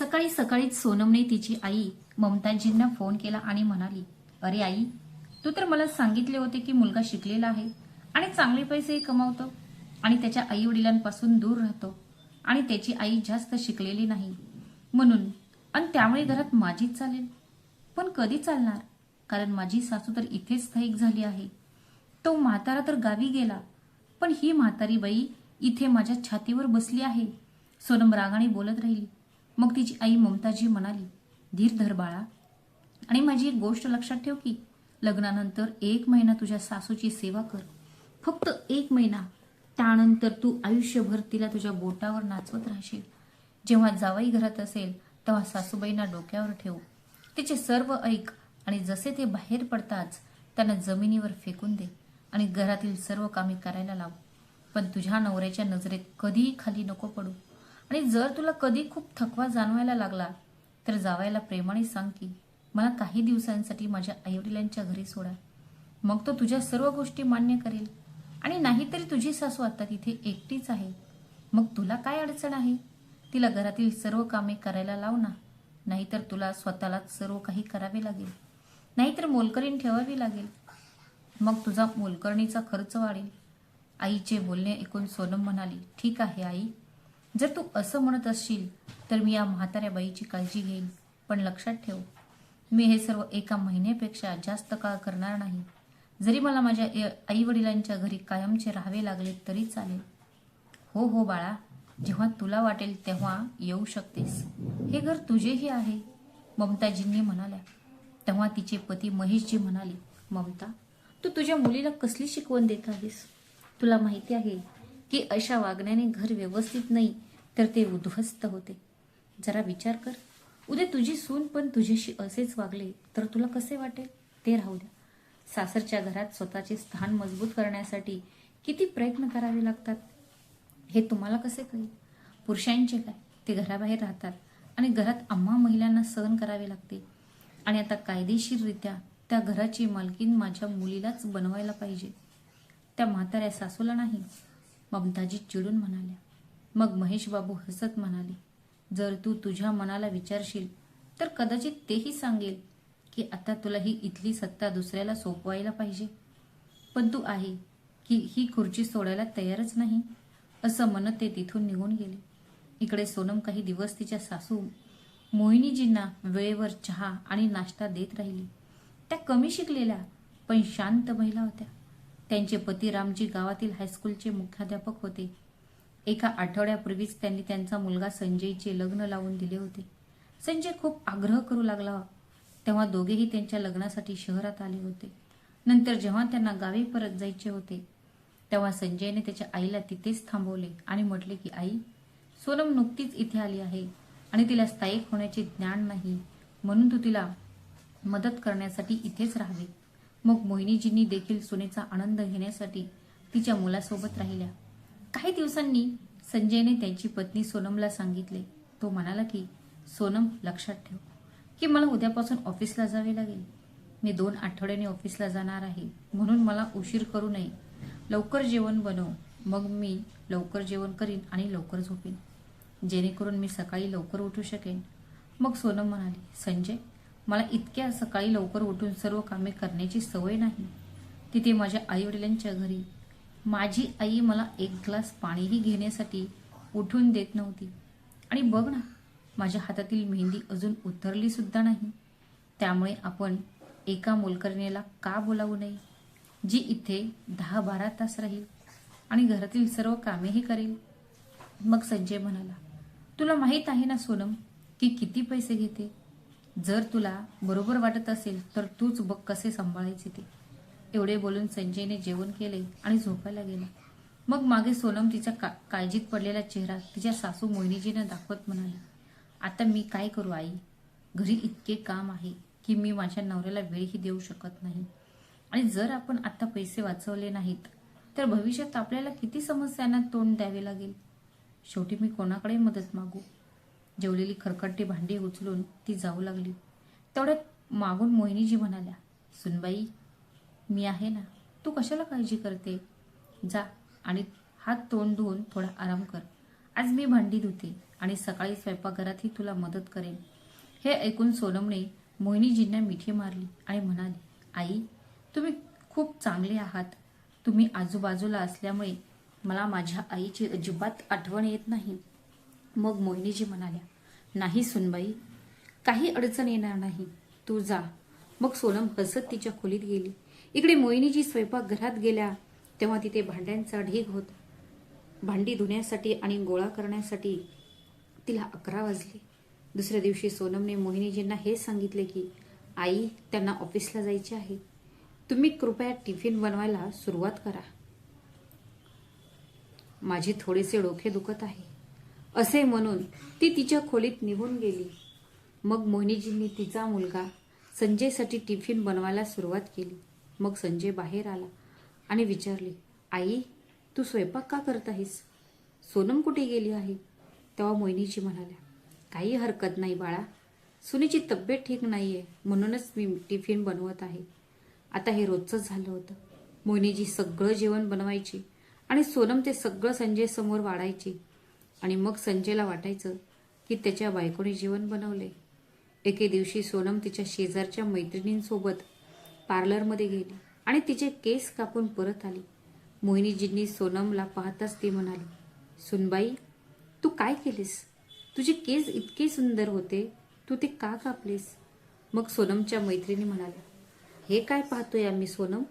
सकाळी सकाळीच सोनमने तिची आई ममताजींना फोन केला आणि म्हणाली अरे आई तू तर मला सांगितले होते की मुलगा शिकलेला आहे आणि चांगले पैसेही कमावतो आणि त्याच्या आई वडिलांपासून दूर राहतो आणि त्याची आई जास्त शिकलेली नाही. म्हणून आणि त्यामुळे घरात माझीच चालेल. पण कधी चालणार? कारण माझी सासू तर इथेच स्थायिक झाली आहे. तो म्हातारा तर गावी गेला पण ही म्हातारी बाई इथे माझ्या छातीवर बसली आहे. सोनम रागाने बोलत राहिली मग तिची आई ममताजी म्हणाली धीर धर बाळा. आणि माझी एक गोष्ट लक्षात ठेव की लग्नानंतर एक महिना तुझ्या सासूची सेवा कर. फक्त एक महिना. त्यानंतर तू आयुष्यभर तिला तुझ्या बोटावर नाचवत राहशील. जेव्हा जावाई घरात असेल तेव्हा सासूबाईंना डोक्यावर ठेव. तिचे सर्व ऐक आणि जसे ते बाहेर पडताच त्यांना जमिनीवर फेकून दे आणि घरातील सर्व कामे करायला लाव. पण तुझ्या नवऱ्याच्या नजरेत कधीही खाली नको पडू. आणि जर तुला कधी खूप थकवा जाणवायला लागला तर जावायला प्रेमाने सांग की मला काही दिवसांसाठी माझ्या आईवडिलांच्या घरी सोडा. मग तो तुझ्या सर्व गोष्टी मान्य करेल. आणि नाहीतरी तुझी सासू आता तिथे एकटीच आहे. मग तुला काय अडचण आहे? तिला घरातील सर्व कामे करायला लाव ना. नाहीतर तुला स्वतःलाच सर्व काही करावे लागेल. नाहीतर मोलकरीण ठेवावी लागेल. मग तुझा मोलकरणीचा खर्च वाढेल. आईचे बोलणे ऐकून सोनम म्हणाली ठीक आहे आई. जर तू असं म्हणत असशील तर मी या म्हाताऱ्या बाईची काळजी घेईन. पण लक्षात ठेव मी हे सर्व एका महिन्यापेक्षा जास्त काळ करणार नाही. जरी मला माझ्या आई वडिलांच्या घरी कायमचे राहावे लागले तरी चालेल. हो हो बाळा. जेव्हा तुला वाटेल तेव्हा येऊ शकतेस. हे घर तुझेही आहे ममताजींनी म्हणाल्या. तेव्हा तिचे पती महेशजी म्हणाले ममता तू तुझ्या मुलीला कसली शिकवण देत आहेस? तुला माहिती आहे की अशा वागण्याने घर व्यवस्थित नाही तर ते उद्ध्वस्त होते. जरा विचार कर. उद्या तुझी सून पण तुझ्याशी असेच वागले तर तुला कसे वाटेल? ते राहू द्या. सासरच्या घरात स्वतःचे स्थान मजबूत करण्यासाठी किती प्रयत्न करावे लागतात? हे तुम्हाला कसे कळेल? पुरुषांचे काय? ते घराबाहेर राहतात आणि घरात आम्हा महिलांना सहन करावे लागते. आणि आता कायदेशीररित्या त्या घराची मालकीन माझ्या मुलीलाच बनवायला पाहिजे. त्या म्हाताऱ्या सासूला नाही. ममताजी चिडून म्हणाल्या मग महेशबाबू हसत म्हणाले जर तू तुझ्या मनाला विचारशील तर कदाचित तेही सांगेल की आता तुला ही इथली सत्ता दुसऱ्याला सोपवायला पाहिजे. पण तू आहे की ही खुर्ची सोडायला तयारच नाही. असं म्हणत ते तिथून निघून गेले. इकडे सोनम काही दिवस तिच्या सासू मोहिनीजींना वेळेवर चहा आणि नाश्ता देत राहिली. त्या कमी शिकलेल्या पण शांत महिला होत्या. त्यांचे पती रामजी गावातील हायस्कूलचे मुख्याध्यापक होते. एका आठवड्यापूर्वीच त्यांनी त्यांचा मुलगा संजयचे लग्न लावून दिले होते. संजय खूप आग्रह करू लागला. तेव्हा दोघेही त्यांच्या लग्नासाठी शहरात आले होते. नंतर जेव्हा त्यांना गावी परत जायचे होते तेव्हा संजयने त्याच्या आईला तिथेच थांबवले आणि म्हटले की आई सोनम नुकतीच इथे आली आहे आणि तिला स्थायिक होण्याचे ज्ञान नाही. म्हणून तू तिला मदत करण्यासाठी इथेच राहावे. मग मोहिनीजींनी देखील सुनेचा आनंद घेण्यासाठी तिच्या मुलासोबत राहिल्या. काही दिवसांनी संजयने त्यांची पत्नी सोनमला सांगितले. तो म्हणाला की सोनम लक्षात ठेव. की मला उद्यापासून ऑफिसला जावे लागेल. मी दोन आठवड्याने ऑफिसला जाणार आहे. म्हणून मला उशीर करू नये. लवकर जेवण बनव. मग मी लवकर जेवण करीन आणि लवकर झोपेन. जेणेकरून मी सकाळी लवकर उठू शकेन. मग सोनम म्हणाली संजय मला इतक्या सकाळी लवकर उठून सर्व कामे करण्याची सवय नाही. तिथे माझ्या आईवडिलांच्या घरी. माझी आई मला एक ग्लास पाणीही घेण्यासाठी उठून देत नव्हती. आणि बघ ना माझ्या हातातील मेहंदी अजून उतरली सुद्धा नाही. त्यामुळे आपण एका मोलकरणीला का बोलावू नये जी इथे दहा बारा तास राहील आणि घरातील सर्व कामेही करेल? मग संजय म्हणाला तुला माहीत आहे ना सोनम की किती पैसे घेते? जर तुला बरोबर वाटत असेल तर तूच बघ कसे सांभाळायचे ते. एवढे बोलून संजयने जेवण केले आणि झोपायला गेला. मग मागे सोनम तिच्या का काळजीत पडलेला चेहरा तिच्या सासू मोहिनीजीनं दाखवत म्हणाली आता मी काय करू आई? घरी इतके काम आहे की मी माझ्या नवऱ्याला वेळही देऊ शकत नाही. आणि जर आपण आता पैसे वाचवले नाहीत तर भविष्यात आपल्याला किती समस्यांना तोंड द्यावे लागेल? शेवटी मी कोणाकडे मदत मागू. जेवलेली खरकटे भांडी उचलून ती जाऊ लागली. तेवढ्यात मागून मोहिनीजी म्हणाल्या सुनबाई मी आहे ना तू कशाला काळजी करते? जा आणि हात तोंड धुवून थोडा आराम कर. आज मी भांडी धुते आणि सकाळी स्वयंपाकघरातही तुला मदत करेन. हे ऐकून सोनमने मोहिनीजींना मिठी मारली आणि म्हणाली आई तुम्ही खूप चांगले आहात. तुम्ही आजूबाजूला असल्यामुळे मला माझ्या आईची अजिबात आठवण येत नाही. मग मोहिनीजी म्हणाल्या नाही सुनबाई काही अडचण येणार नाही. तू जा. मग सोनम हसत तिच्या खोलीत गेली. इकडे मोहिनीजी स्वयंपाक घरात गेल्या तेव्हा तिथे भांड्यांचा ढीग होता. भांडी धुण्यासाठी आणि गोळा करण्यासाठी तिला अकरा वाजले. दुसऱ्या दिवशी सोनमने मोहिनीजींना हे सांगितले की आई त्यांना ऑफिसला जायचे आहे. तुम्ही कृपया टिफिन बनवायला सुरुवात करा. माझे थोडेसे डोके दुखत आहे. असे म्हणून ती तिच्या खोलीत निघून गेली. मग मोहिनीजींनी तिचा मुलगा संजयसाठी टिफिन बनवायला सुरुवात केली. मग संजय बाहेर आला आणि विचारले आई तू स्वयंपाक का करत आहेस? सोनम कुठे गेली आहे? तेव्हा मोहिनीजी म्हणाल्या काही हरकत नाही बाळा. सुनीची तब्येत ठीक नाही आहे म्हणूनच मी टिफिन बनवत आहे. आता हे रोजचंच झालं होतं. मोहिनीजी सगळं जेवण बनवायची आणि सोनम ते सगळं संजय समोर वाढायची. आणि मग संजयला वाटायचं की त्याच्या बायकोने जीवन बनवले. एके दिवशी सोनम तिच्या शेजारच्या मैत्रिणींसोबत पार्लरमध्ये गेली आणि तिचे केस कापून परत आली. मोहिनीजींनी सोनमला पाहताच ती म्हणाली सुनबाई तू काय केलीस? तुझे केस इतके सुंदर होते तू ते का कापलेस? मग सोनमच्या मैत्रिणी म्हणाल्या हे काय पाहतोय आम्ही सोनम?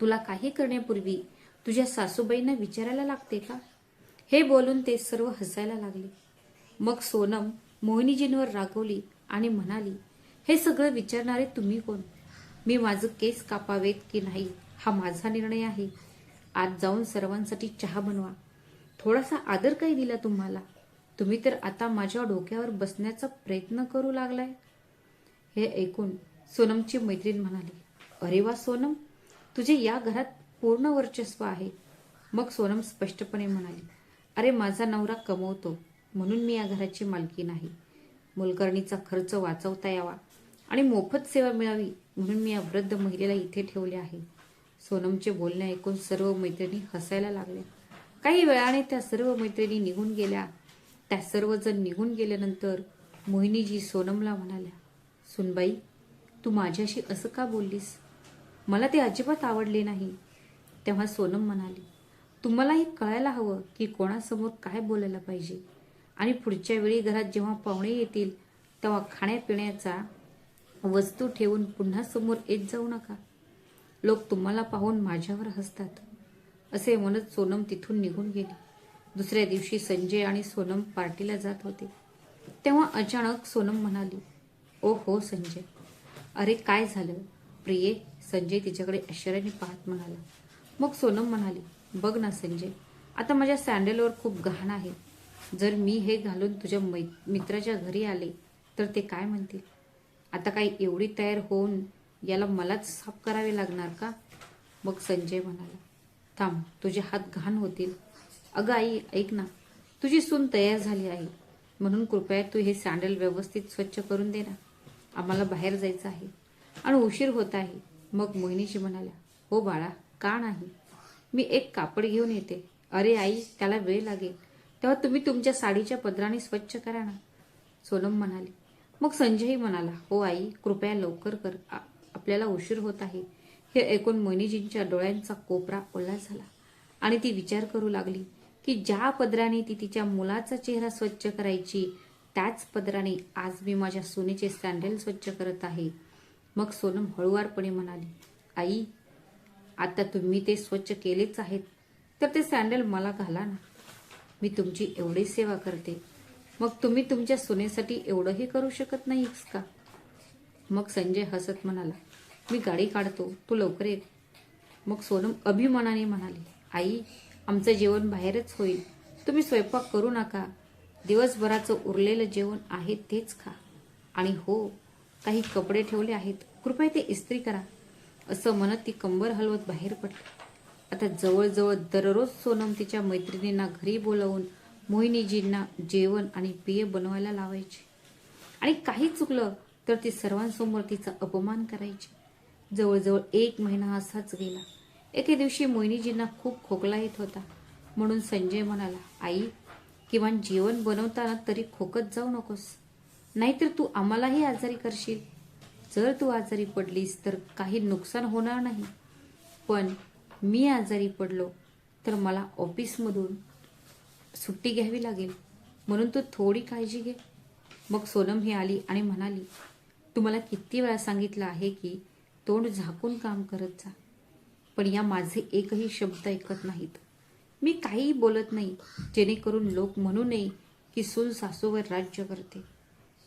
तुला काही करण्यापूर्वी तुझ्या सासूबाईंना विचारायला लागते का? हे बोलून ते सर्व हसायला लागले. मग सोनम मोहिनीजींवर रागवली आणि म्हणाली हे सगळं विचारणारे तुम्ही कोण? मी माझं केस कापावेत की नाही हा माझा निर्णय आहे. आज जाऊन सर्वांसाठी चहा बनवा. थोडासा आदर काही दिला तुम्हाला? तुम्ही तर आता माझ्या डोक्यावर बसण्याचा प्रयत्न करू लागलाय. हे ऐकून सोनमची मैत्रीण म्हणाली अरे वा सोनम तुझे या घरात पूर्ण वर्चस्व आहे. मग सोनम स्पष्टपणे म्हणाली अरे माझा नवरा कमवतो म्हणून मी या घराची मालकी नाही. मोलकर्णीचा खर्च वाचवता यावा आणि मोफत सेवा मिळावी म्हणून मी या वृद्ध महिलेला इथे ठेवले आहे. सोनमचे बोलणे ऐकून सर्व मैत्रिणी हसायला लागल्या काही वेळाने त्या सर्व मैत्रिणी निघून गेल्या. त्या सर्वजण निघून गेल्यानंतर मोहिनीजी सोनमला म्हणाल्या सुनबाई तू माझ्याशी असं का बोललीस? मला ते अजिबात आवडले नाही. तेव्हा सोनम म्हणाली तुम्हाला हे कळायला हवं की कोणासमोर काय बोलायला पाहिजे. आणि पुढच्या वेळी घरात जेव्हा पाहुणे येतील तेव्हा खाण्यापिण्याचा वस्तू ठेवून पुन्हा समोर येत जाऊ नका. लोक तुम्हाला पाहून माझ्यावर हसतात. असे म्हणत सोनम तिथून निघून गेली. दुसऱ्या दिवशी संजय आणि सोनम पार्टीला जात होते. तेव्हा अचानक सोनम म्हणाली ओ हो संजय. अरे काय झालं? प्रिये संजय तिच्याकडे आश्चर्याने पाहत म्हणाला. मग सोनम म्हणाली बघ ना संजय. आता माझ्या सँडलवर खूप घाण आहे. जर मी हे घालून तुझ्या मै मित्राच्या घरी आले तर ते काय म्हणतील? आता काही एवढी तयार होऊन याला मलाच साफ करावे लागणार का? मग संजय म्हणाला थांब तुझे हात घाण होतील. अगं आई ऐक ना तुझी सून तयार झाली आहे. म्हणून कृपया तू हे सँडल व्यवस्थित स्वच्छ करून दे ना. आम्हाला बाहेर जायचं आहे. आणि उशीर होत आहे. मग मोहिनीशी म्हणाल्या हो बाळा का नाही? मी एक कापड घेऊन येते. अरे आई त्याला वेळ लागेल. तेव्हा तुम्ही तुमच्या साडीच्या पदराने स्वच्छ करा ना. सोनम म्हणाली. मग संजयही म्हणाला हो आई कृपया लवकर कर. आपल्याला उशीर होत आहे. हे ऐकून मोनीजींच्या डोळ्यांचा कोपरा ओला झाला. आणि ती विचार करू लागली की ज्या पदराने ती तिच्या मुलाचा चेहरा स्वच्छ करायची त्याच पदराने आज मी माझ्या सोनीचे सँडल स्वच्छ करत आहे. मग सोनम हळुवारपणे म्हणाली आई आता तुम्ही ते स्वच्छ केलेच आहेत. तर ते सँडल मला घाला ना. मी तुमची एवढी सेवा करते. मग तुम्ही तुमच्या सुनेसाठी एवढंही करू शकत नाहीस का? मग संजय हसत म्हणाला मी गाडी काढतो तू लवकर ये. मग सोनम अभिमानाने म्हणाली आई आमचं जेवण बाहेरच होईल. तुम्ही स्वयंपाक करू नका. दिवसभराचं उरलेलं जेवण आहे तेच खा. आणि हो काही कपडे ठेवले आहेत. कृपया ते इस्त्री करा. असं म्हणत ती कंबर हलवत बाहेर पडली. आता जवळजवळ दररोज सोनम तिच्या मैत्रिणींना घरी बोलावून मोहिनीजींना जेवण आणि पेय बनवायला लावायची. आणि काही चुकलं तर ती सर्वांसमोर तिचा अपमान करायची. जवळजवळ एक महिना असाच गेला. एके दिवशी मोहिनीजींना खूप खोकला येत होता. म्हणून संजय म्हणाला आई किमान जेवण बनवताना तरी खोकत जाऊ नकोस. नाहीतर तू आम्हालाही आजारी करशील. जर तू आजारी पडलीस तर काही नुकसान होणार नाही. पण मी आजारी पडलो तर मला ऑफिसमधून सुट्टी घ्यावी लागेल. म्हणून तू थोडी काळजी घे. मग सोनम ही आली आणि म्हणाली तुम्हाला किती वेळा सांगितलं आहे की तोंड झाकून काम करत जा. पण या माझे एकही शब्द ऐकत नाहीत. मी काहीही बोलत नाही जेणेकरून लोक म्हणू नये की सून सासूवर राज्य करते.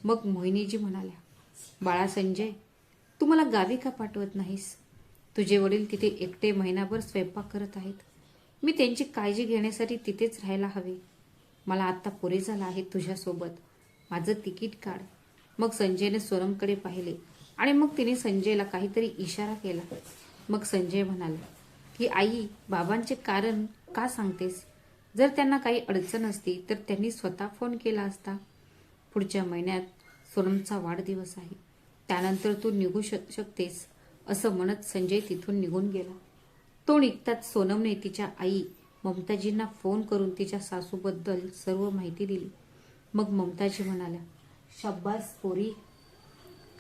मग मोहिनीजी म्हणाल्या बाळा संजय तू मला गावी का पाठवत नाहीस? तुझे वडील तिथे एकटे महिनाभर स्वयंपाक करत आहेत. मी त्यांची काळजी घेण्यासाठी तिथेच राहायला हवे. मला आत्ता पुरे झाला आहे तुझ्यासोबत. माझं तिकीट काढ. मग संजयने सोनमकडे पाहिले आणि मग तिने संजयला काहीतरी इशारा केला. मग संजय म्हणाला की आई बाबांचे कारण का सांगतेस? जर त्यांना काही अडचण असती तर त्यांनी स्वतः फोन केला असता. पुढच्या महिन्यात सोनमचा वाढदिवस आहे. त्यानंतर तू निघू शक शकतेस असं म्हणत संजय तिथून निघून गेला. तो निघताच सोनमने तिच्या आई ममताजींना फोन करून तिच्या सासूबद्दल सर्व माहिती दिली. मग ममताजी म्हणाल्या शब्बास पोरी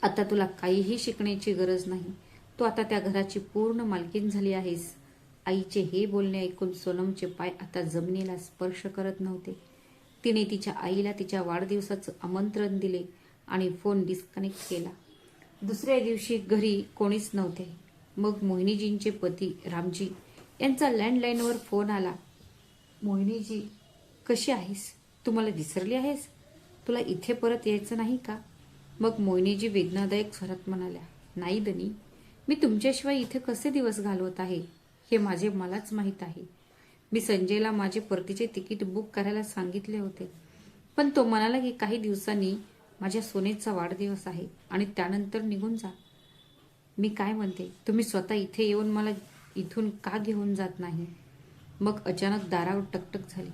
आता तुला काहीही शिकण्याची गरज नाही. तू आता त्या घराची पूर्ण मालकीन झाली आहेस. आईचे हे बोलणे ऐकून सोनमचे पाय आता जमिनीला स्पर्श करत नव्हते. तिने तिच्या आईला तिच्या वाढदिवसाचं आमंत्रण दिले. आणि फोन डिस्कनेक्ट केला. दुसऱ्या दिवशी घरी कोणीच नव्हते. मग मोहिनीजींचे पती रामजी यांचा लँडलाईनवर फोन आला. मोहिनीजी कशी आहेस? तू मला विसरली आहेस? तुला इथे परत यायचं नाही का? मग मोहिनीजी वेदनादायक स्वरात म्हणाल्या नाही दनी मी तुमच्याशिवाय इथे कसे दिवस घालवत आहे? हे माझे मलाच माहीत आहे. मी संजयला माझे परतीचे तिकीट बुक करायला सांगितले होते. पण तो म्हणाला की काही दिवसांनी माझ्या सोनेचा वाढदिवस आहे आणि त्यानंतर निघून जा. मी काय म्हणते? तुम्ही स्वतः इथे येऊन मला इथून का घेऊन जात नाही? मग अचानक दारावर टकटक झाली.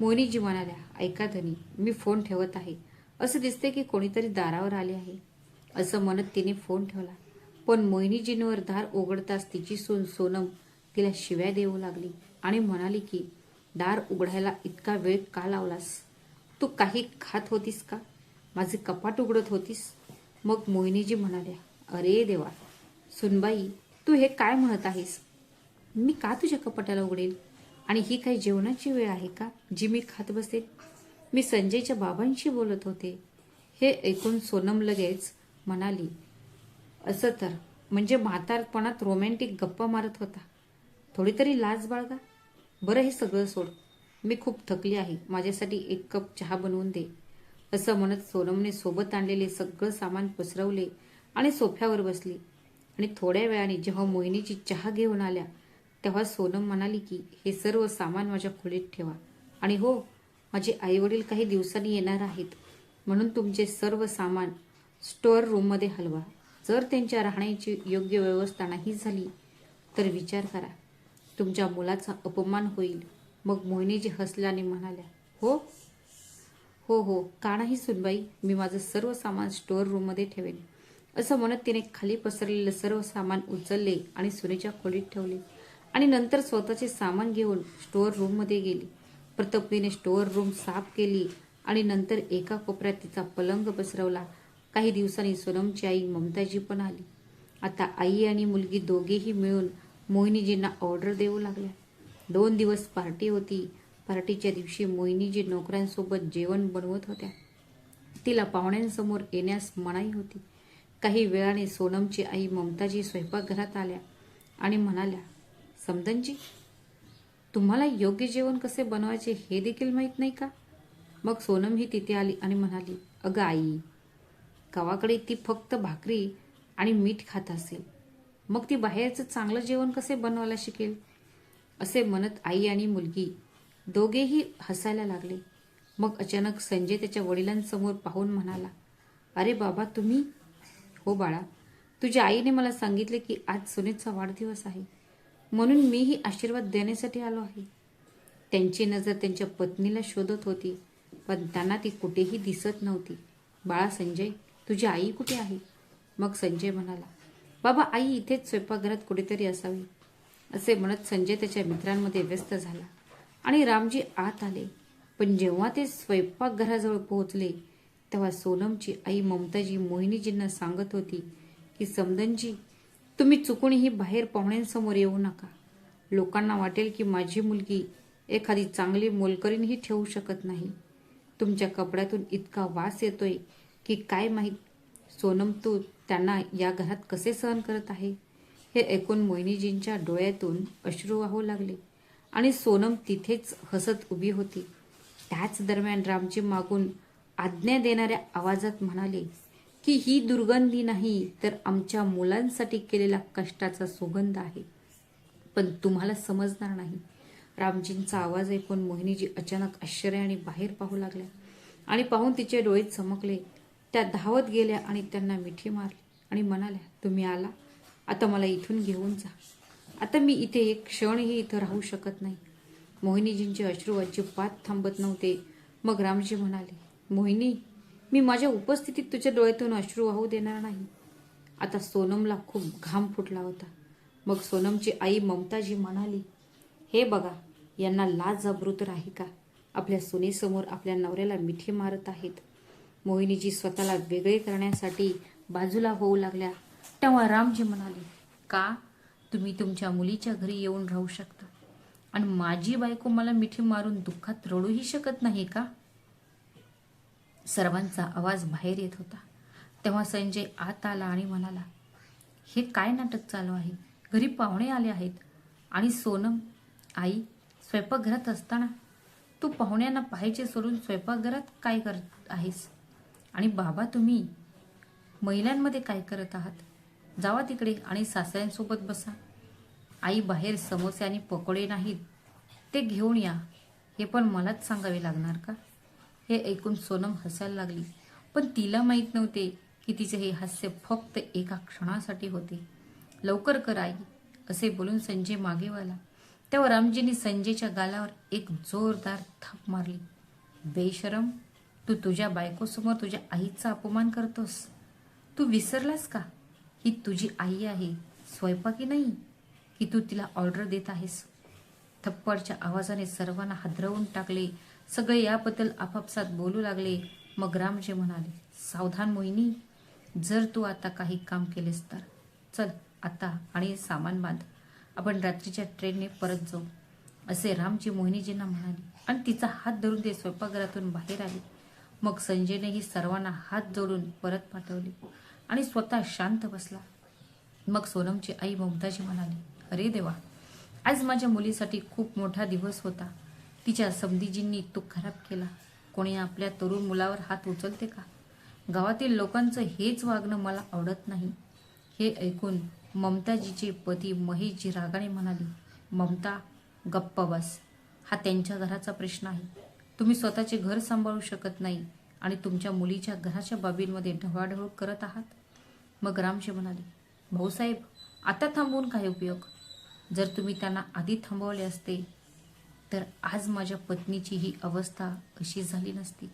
मोहिनीजी म्हणाल्या ऐका धनी मी फोन ठेवत आहे. असं दिसते की कोणीतरी दारावर आले आहे. असं म्हणत तिने फोन ठेवला. पण मोहिनीजींवर दार उघडताच तिची सून सोनम तिला शिव्या देऊ लागली आणि म्हणाली की दार उघडायला इतका वेळ का लावलास? तू काही खात होतीस का? माझे कपाट उघडत होतीस. मग मोहिनीजी म्हणाल्या अरे देवा सुनबाई तू हे काय म्हणत आहेस? मी का तुझ्या कपाटाला उघडेल? आणि ही काही जेवणाची वेळ आहे का जी मी खात बसेल मी संजयच्या बाबांशी बोलत होते. हे ऐकून सोनम लगेच म्हणाली असं तर म्हणजे म्हातारपणात रोमॅन्टिक गप्पा मारत होता. थोडी तरी लाज बाळगा. बरं हे सगळं सोड. मी खूप थकली आहे. माझ्यासाठी एक कप चहा बनवून दे. असं म्हणत सोनमने सोबत आणलेले सगळं सामान पसरवले आणि सोफ्यावर बसली. आणि थोड्या वेळाने जेव्हा मोहिनीची चहा घेऊन आल्या तेव्हा सोनम म्हणाली की हे सर्व सामान माझ्या खोलीत ठेवा. आणि हो माझे आईवडील काही दिवसांनी येणार आहेत. म्हणून तुमचे सर्व सामान स्टोअर रूममध्ये हलवा. जर त्यांच्या राहण्याची योग्य व्यवस्था नाही झाली तर विचार करा. तुमच्या मुलाचा अपमान होईल. मग मोहिनीजी हसल्याने म्हणाल्या हो हो हो का नाही सुनबाई मी माझं सर्व सामान स्टोअर रूममध्ये ठेवेन. असं म्हणत तिने खाली पसरलेलं सर्व सामान उचलले आणि सुनेच्या खोलीत ठेवले. आणि नंतर स्वतःचे सामान घेऊन स्टोअर रूममध्ये गेली. प्रथम तिने स्टोअर रूम साफ केली आणि नंतर एका कोपऱ्यात तिचा पलंग पसरवला. काही दिवसांनी सोनमची आई ममताजी पण आली. आता आई आणि मुलगी दोघेही मिळून मोहिनीजींना ऑर्डर देऊ लागल्या. दोन दिवस पार्टी होती. पार्टीच्या दिवशी मोहिनी जी नोकऱ्यांसोबत जेवण बनवत होत्या तिला पाहुण्यांसमोर येण्यास मनाई होती. काही वेळाने सोनमची आई ममताजी स्वयंपाकघरात आल्या आणि म्हणाल्या समदनजी तुम्हाला योग्य जेवण कसे बनवायचे हे देखील माहीत नाही का? मग सोनम ही तिथे आली आणि म्हणाली अगं आई गावाकडे ती फक्त भाकरी आणि मीठ खात असेल. मग ती बाहेरचं चांगलं जेवण कसे बनवायला शिकेल? असे म्हणत आई आणि मुलगी दोघेही हसायला लागले. मग अचानक संजय त्याच्या वडिलांसमोर पाहून म्हणाला अरे बाबा तुम्ही? हो बाळा तुझ्या आईने मला सांगितले की आज सुनीतचा वाढदिवस आहे. म्हणून मीही आशीर्वाद देण्यासाठी आलो आहे. त्यांची नजर त्यांच्या पत्नीला शोधत होती पण त्यांना ती कुठेही दिसत नव्हती. बाळा संजय तुझी आई कुठे आहे? मग संजय म्हणाला बाबा आई इथेच स्वयंपाकघरात कुठेतरी असावी. असे म्हणत संजय त्याच्या मित्रांमध्ये व्यस्त झाला. आणि रामजी आत आले. पण जेव्हा ते स्वयंपाकघराजवळ पोहोचले तेव्हा सोनमची आई ममताजी मोहिनीजींना सांगत होती की समदनजी तुम्ही चुकूनही बाहेर पाहुण्यांसमोर येऊ नका. लोकांना वाटेल की माझी मुलगी एखादी चांगली मोलकरीनही ठेवू शकत नाही. तुमच्या कपड्यातून इतका वास येतोय की काय माहीत सोनम तू त्यांना या घरात कसे सहन करत आहे? हे ऐकून मोहिनीजींच्या डोळ्यातून अश्रू वाहू लागले. आणि सोनम तिथेच हसत उभी होती. त्याच दरम्यान रामजी मागून आज्ञा देणाऱ्या आवाजात म्हणाले की ही दुर्गंधी नाही तर आमच्या मुलांसाठी केलेला कष्टाचा सुगंध आहे. पण तुम्हाला समजणार नाही. रामजींचा आवाज ऐकून मोहिनीजी अचानक आश्चर्याने बाहेर पाहू लागल्या आणि पाहून तिचे डोळे चमकले. त्या धावत गेल्या आणि त्यांना मिठी मारली आणि म्हणाल्या तुम्ही आला. आता मला इथून घेऊन जा. आता मी इथे एक क्षणही इथं राहू शकत नाही. मोहिनीजींचे अश्रू अजिबात थांबत नव्हते. मग रामजी म्हणाले मोहिनी मी माझ्या उपस्थितीत तुझ्या डोळ्यातून अश्रू वाहू देणार नाही. आता सोनमला खूप घाम फुटला होता. मग सोनमची आई ममताजी म्हणाली हे बघा यांना लाज अबृत आहे का? आपल्या सुनेसमोर आपल्या नवऱ्याला मिठी मारत आहेत. मोहिनीजी स्वतःला वेगळे करण्यासाठी बाजूला होऊ लागल्या. तेव्हा रामजी म्हणाले का? तुम्ही तुमच्या मुलीच्या घरी येऊन राहू शकता. आणि माझी बायको मला मिठी मारून दुःखात रडूही शकत नाही का? सर्वांचा आवाज बाहेर येत होता. तेव्हा संजय आत आला आणि म्हणाला हे काय नाटक चालू आहे? घरी पाहुणे आले आहेत. आणि सोनम आई स्वयंपाकघरात असताना तू पाहुण्यांना पाहायचे सोडून स्वयंपाकघरात काय करत आहेस? आणि बाबा तुम्ही महिलांमध्ये काय करत आहात? जावा तिकडे आणि सासऱ्यांसोबत बसा. आई बाहेर समोसे आणि पकोडे नाहीत. ते घेऊन या. हे पण मलाच सांगावे लागणार का? हे ऐकून सोनम हसायला लागली. पण तिला माहीत नव्हते की तिचे हे हास्य फक्त एका क्षणासाठी होते. लवकर कर आई असे बोलून संजय मागे वळला. तेव्हा रामजीने संजयच्या गालावर एक जोरदार थाप मारली. बेशरम तू तुझ्या बायकोसमोर तुझ्या आईचा अपमान करतोस? तू विसरलास का? ही तुझी आई आहे स्वयंपाकी नाही की तू तिला ऑर्डर देत आहेस? थप्पडच्या आवाजाने सर्वांना हादरवून टाकले. सगळे याबद्दल आपापसात बोलू लागले. मग रामजी म्हणाले सावधान मोहिनी जर तू आता काही काम केलेस तर. चल आता आणि सामान बांध. आपण रात्रीच्या ट्रेनने परत जाऊ. असे रामजी मोहिनीजींना म्हणाले. आणि तिचा हात धरून ते स्वयंपाकघरातून बाहेर आले. मग संजयनेही सर्वांना हात जोडून परत पाठवले. आणि स्वतः शांत बसला. मग सोनमची आई ममताजी म्हणाली अरे देवा आज माझ्या मुलीसाठी खूप मोठा दिवस होता. तिच्या समधीजींनी तो खराब केला. कोणी आपल्या तरुण मुलावर हात उचलते का? गावातील लोकांचं हेच वागणं मला आवडत नाही. हे ऐकून ममताजीचे पती महेशजी रागाने म्हणाले ममता गप्प बस. हा त्यांच्या घराचा प्रश्न आहे. तुम्ही स्वतःचे घर सांभाळू शकत नाही. आणि तुमच्या मुलीच्या घराच्या बाबींमध्ये ढवळाढवळ करत आहात? मग रामशे म्हणाले भाऊसाहेब आता थांबवून काय उपयोग? जर तुम्ही त्यांना आधी थांबवले असते तर आज माझ्या पत्नीची ही अवस्था अशी झाली नसती.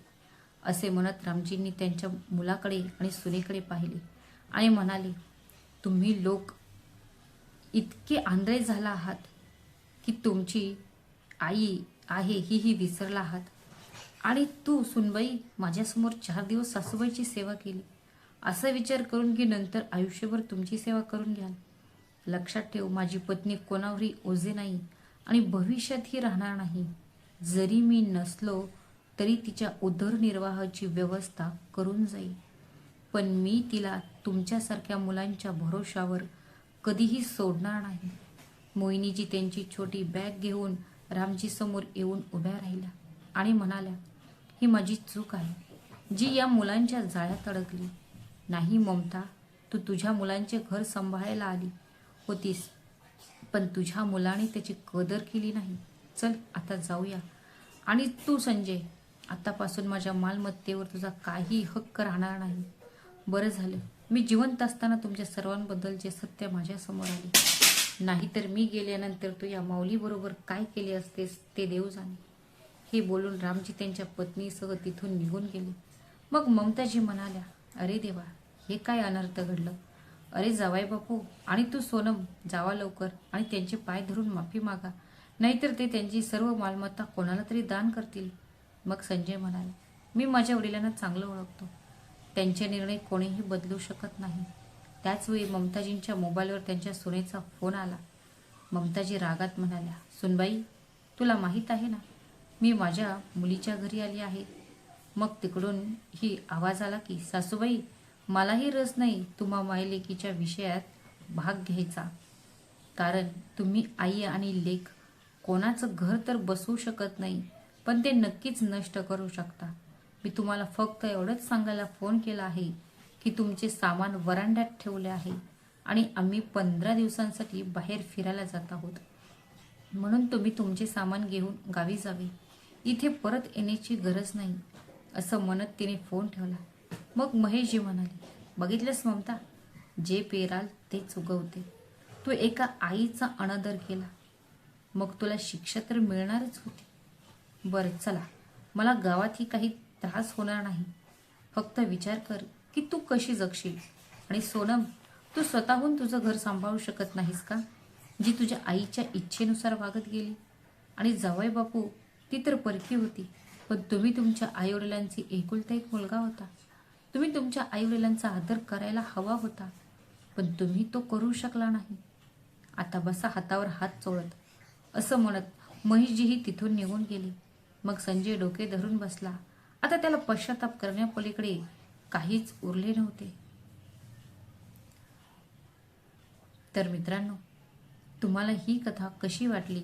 असे म्हणत रामजींनी त्यांच्या मुलाकडे आणि सुनेकडे पाहिले आणि म्हणाले तुम्ही लोक इतके आंधळे झाला आहात की तुमची आई आहे ही ही विसरला आहात. आणि तू सुनबाई माझ्यासमोर चार दिवस सासूबाईची सेवा केली. असा विचार करून की नंतर आयुष्यभर तुमची सेवा करून घ्याल. लक्षात ठेव माझी पत्नी कोणावरही ओझे नाही आणि भविष्यातही राहणार नाही. जरी मी नसलो तरी तिच्या उदरनिर्वाहाची व्यवस्था करून जाईल. पण मी तिला तुमच्यासारख्या मुलांच्या भरोशावर कधीही सोडणार नाही. मोहिनीजी त्यांची छोटी बॅग घेऊन रामजीसमोर येऊन उभ्या राहिल्या आणि म्हणाल्या ही माझी चूक आहे. जी या मुलांच्या जाळ्यात अडकली. नाही ममता तू तुझ्या मुलांचे घर सांभाळायला आली होतीस. पण तुझ्या मुलाने त्याची कदर केली नाही. चल आता जाऊया. आणि तू संजय आतापासून माझ्या मालमत्तेवर तुझा काही हक्क राहणार नाही. बरं झालं. मी जिवंत असताना तुमच्या सर्वांबद्दलचे सत्य माझ्यासमोर आले. नाहीतर मी गेल्यानंतर तू या माऊलीबरोबर काय केले असतेस ते देव जाणे. हे बोलून रामजी त्यांच्या पत्नीसह तिथून निघून गेले. मग ममताजी म्हणाल्या अरे देवा हे काय अनर्थ घडलं? अरे जावाई बापू आणि तू सोनम जावा लवकर आणि त्यांचे पाय धरून माफी मागा. नाहीतर ते त्यांची सर्व मालमत्ता कोणाला तरी दान करतील. मग संजय म्हणाले मी माझ्या वडिलांना चांगलं ओळखतो. त्यांचे निर्णय कोणीही बदलू शकत नाही. त्याचवेळी ममताजींच्या मोबाईलवर त्यांच्या सुनेचा फोन आला. ममताजी रागात म्हणाल्या सुनबाई तुला माहीत आहे ना मी माझ्या मुलीच्या घरी आली आहे. मग तिकडून ही आवाज आला की सासूबाई मलाही रस नाही तुम्हा मायलेकीच्या विषयात भाग घ्यायचा. कारण तुम्ही आई आणि लेख कोणाचं घर तर बसवू शकत नाही पण ते नक्कीच नष्ट करू शकता. मी तुम्हाला फक्त एवढंच सांगायला फोन केला आहे की तुमचे सामान वरांड्यात ठेवले आहे आणि आम्ही पंधरा दिवसांसाठी बाहेर फिरायला जात आहोत. म्हणून तुम्ही तुमचे सामान घेऊन गावी जावे. इथे परत येण्याची गरज नाही असं म्हणत तिने फोन ठेवला. मग महेशजी म्हणाले बघितलंस ममता जे पेराल ते चुगवते. तू एका आईचा अनादर केला. मग तुला शिक्षा तर मिळणारच होती. बरं चला. मला गावातही काही त्रास होणार नाही. फक्त विचार कर की तू कशी जगशील. आणि सोनम तू स्वतःहून तुझं घर सांभाळू शकत नाहीस का? जी तुझ्या आईच्या इच्छेनुसार वागत गेली. आणि जावई बापू ती तर परकी होती. पण तुम्ही तुमच्या आईवडिलांची एकुलता एक मुलगा होता. तुम्ही तुमच्या आईवडिलांचा आदर करायला हवा होता. पण तुम्ही तो करू शकला नाही. आता बसा हातावर हात चोळत. असं म्हणत महेशजीही तिथून निघून गेले. मग संजय डोके धरून बसला. आता त्याला पश्चाताप करण्यापलीकडे काहीच उरले नव्हते. तर मित्रांनो तुम्हाला ही कथा कशी वाटली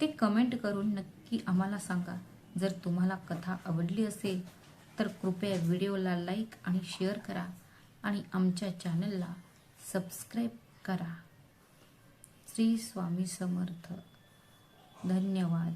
ते कमेंट करून नक्की आम्हाला सांगा. जर तुम्हाला कथा आवडली असेल तर कृपया व्हिडिओला लाईक आणि शेअर करा आणि आमच्या चॅनलला सबस्क्राईब करा. श्री स्वामी समर्थ. धन्यवाद.